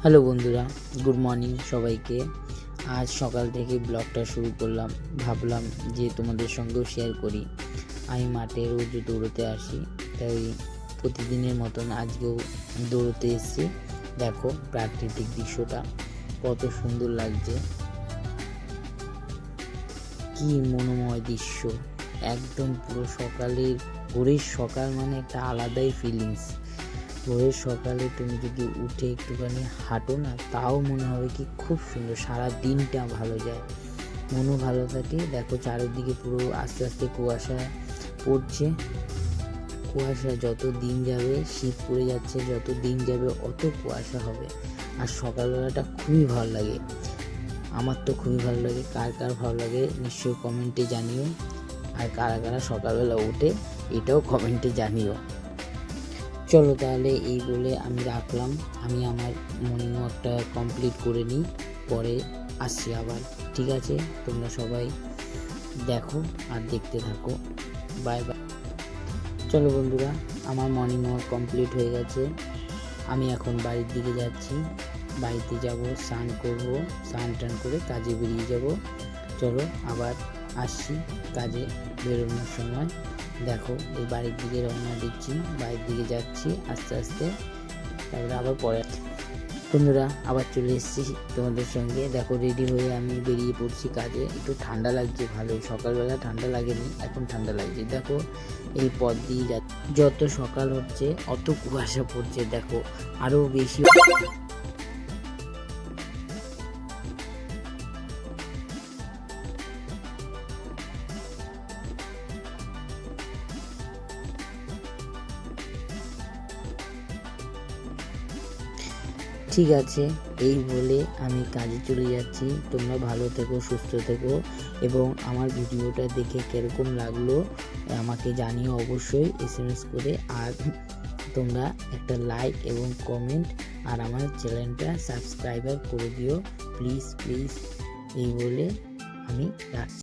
Hello বন্ধুরা, good morning সবাইকে। আজ সকাল থেকে ব্লগটা শুরু করলাম। ভাবলাম যে তোমাদের সঙ্গেও শেয়ার করি। আমি মাঠে রোজ দৌড়তে আসি, তাই প্রতিদিনের মতন আজকেও দৌড়তে এসেছি। দেখো প্রাকৃতিক দৃশ্যটা, কত সুন্দর লাগছে। কি মনোময় দৃশ্য। একদম পুরো সকালের, ভোরের সকাল মানে একটা আলাদাই ফিলিংস ভোরের সকালে তুমি যদি উঠে একটুখানি হাঁটো না, তাও মনে হবে কি খুব সুন্দর, সারা দিনটা ভালো যায়। মনও ভালো থাকে। দেখো চারিদিকে পুরো আস্তে আস্তে কুয়াশা পড়ছে। কুয়াশা যত দিন যাবে, শীত পড়ে যাচ্ছে, যত দিন যাবে অত কুয়াশা হবে। আর সকালবেলাটা খুবই ভালো লাগে। আমার তো খুবই ভালো লাগে। কার কার ভালো লাগে নিশ্চয়ই কমেন্টে জানিও। আর কারা কারা সকালবেলা উঠে এটাও কমেন্টে জানিও। চলো তাহলে এই বলে আমি রাখলাম। আমি আমার মর্নিং ওয়াকটা কমপ্লিট করে নিই, পরে আসছি আবার, ঠিক আছে? তোমরা সবাই দেখো আর দেখতে থাকো। Bye bye. চলো বন্ধুরা, আমার মর্নিং ওয়াক কমপ্লিট হয়ে গেছে। আমি এখন বাড়ির দিকে যাচ্ছি। বাড়িতে যাব, স্নান করব স্নান টান করে কাজে বেরিয়ে যাব। চলো আবার আসছি কাজে বেরোনোর সময়। দেখো, এই বাড়ির দিকে রওনা দিচ্ছি, বাড়ির দিকে যাচ্ছি আস্তে আস্তে। তারপরে আবার পরে বন্ধুরা, আবার চলে এসেছি তোমাদের সঙ্গে। দেখো রেডি হয়ে আমি বেরিয়ে পড়ছি কাজে। একটু ঠান্ডা লাগছে ভালোই সকালবেলা ঠান্ডা লাগেনি, এখন ঠান্ডা লাগছে। দেখো, এই পথ দিয়ে যত সকাল হচ্ছে, অত কুয়াশা পড়ছে, দেখো। আরও বেশি ঠিক আছে, এই বলে আমি কাজে চলে যাচ্ছি। তোমরা ভালো থেকো, সুস্থ থেকো এবং আমার ভিডিওটা দেখে কীরকম লাগল, আমাকে জানিও অবশ্যই এস এম এস করে। আর তোমরা একটা লাইক এবং কমেন্ট আর আমার চ্যানেলটা সাবস্ক্রাইবার করে দিও। প্লিজ প্লিজ এই বলে আমি রাখছি।